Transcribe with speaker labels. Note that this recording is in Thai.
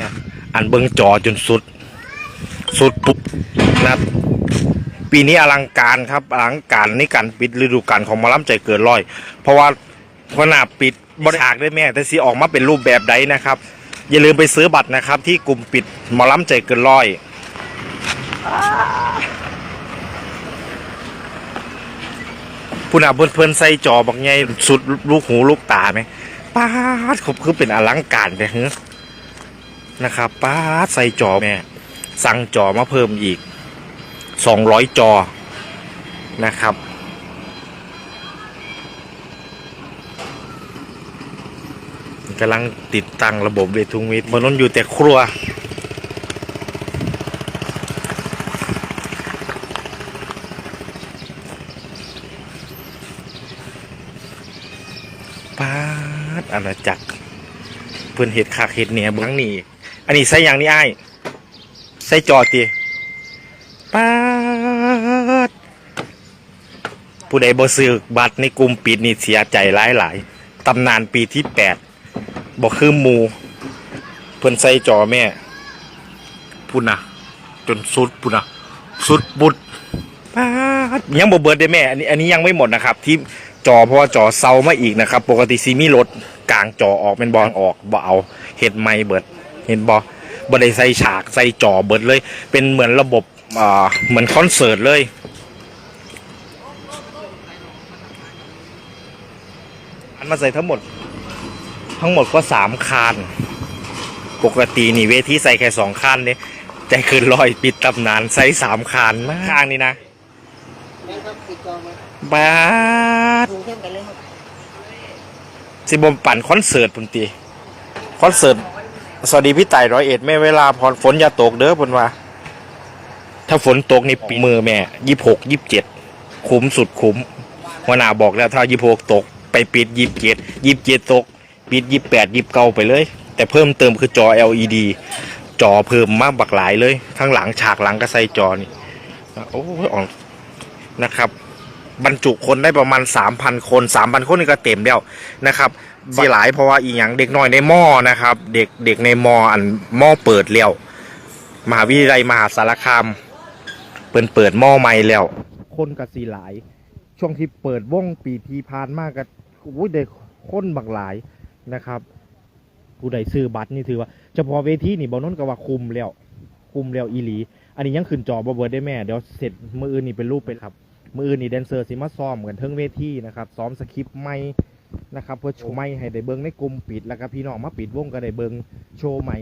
Speaker 1: ม่อันเบิงจอจนสุด สุดปุ๊บนะปีนี้อลังการครับอลังการในการปิดฤดูกาลของมอลำใจเกินร้อย เพราะว่าขนาดปิดบริจาคด้แม่ แต่สีออกมาเป็นรูปแบบใดนะครับ อย่าลืมไปซื้อบัตรนะครับ ที่กลุ่มปิดมอลำใจเกินร้อยผู้นาเพื่อนเพื่อนๆใส่จอบักไงสุดลูกหูลูกตาไหมป้าดคือเป็นอลังการไปเฮ้ นะครับป้าใส่จอแม่สั่งจอมาเพิ่มอีกสองร้อยจอนะครับ กำลังติดตั้งระบบเวทุงวิทย์มนุษย์อยู่แต่ครัว ปาดอาณาจักรเพื่อนเห็ดคากเห็ดเนี่ยเบื้งนี้ อันนี้ใส่อย่างนี้ไอ้ายใส่จอตีปาดผู้ใดบ่ซื้อบัตรในกลุ่มปิดนี่เสียใจหลายหลายๆตำนานปีที่แปดบ่คือมู เพื่อนใส่จอแม่พูดนะจนสุดพูดนะสุดบุดปาดยังบ่เบิดได้แม่ อันนี้อันนี้ยังไม่หมดนะครับ ที่จอเพราะว่าจอเซามาอีกนะครับ ปกติซีมีรถกลางจอออกเป็นบอลออกบ่เอาเห็ดไม่เบิด เห็นบอบ่ได้ใส่ฉากใส่จอเบิดเลย เป็นเหมือนระบบอ่าเหมือนคอนเสิร์ตเลย อันมาใส่ทั้งหมด ทั้งหมดก็สามคานปกตินี่เวทีใส่แค่สองคานเนี่ยแต่คือลอยปิดตำนานใส่สามคานมากข้างนี่นะ
Speaker 2: แม่ครับติดจอมา
Speaker 1: บาด
Speaker 2: ถูเข้มกันเลยครับ
Speaker 1: สิบมปั่นคอนเสิร์ตพุ่นตีคอนเสิร์ต สวัสดีพี่ไต่ร้อยเอ็ดแม่เวลาพอฝนอย่าตกเด้อพุ่นว่า ถ้าฝนตกนี่ปีมือแม่ยี่หกยี่เจ็ดคุ้มสุดคุ้มหัวหน้าบอกแล้วถ้ายี่หกตก ไปปิดยี่เจ็ดยี่เจ็ดตก ปิดยี่แปดยี่เก้าไปเลย แต่เพิ่มเติมคือจอ LED จอเพิ่มมากบักหลายเลย ข้างหลังฉากหลังก็ใส่จอนี่โอ้ยออกนะครับ บรรจุคนได้ประมาณ 3,000 คน 3,000 คนนี่ก็เต็มแล้วนะครับ สิหลายเพราะว่าอีหยังเด็กน้อยในมอนะครับ เด็กเด็กในมออันมอเปิดแล้วมหาวิทยาลัยมหาสารคามเปิดเปิดมอใหม่แล้ว คนก็สีหลาย ช่วงที่เปิดว่องปีทีผ่านมากก็อุ้ยได้คนบักหลายนะครับผู้ใดซื้อบัตรนี่ถือว่าเฉพาะเวทีนี่บอลนนก็ว่าคุมแล้ว คุมแล้วอีหลี อันนี้ยังขึ้นจอบอเบิร์ดได้แม่เดี๋ยวเสร็จมืออื่นนี่เป็นรูปเป็นครับมืออื่นนี่แดนเซอร์สิมาซ้อมกันเทิงเวทีนะครับซ้อมสคริปต์ไม่ นะครับ เพื่อโชว์ไม่ให้ได้เบิ้งในกลุ่มปิดแล้วก็พี่น้องมาปิดวงก็ได้เบิ้งโชว์ใหม่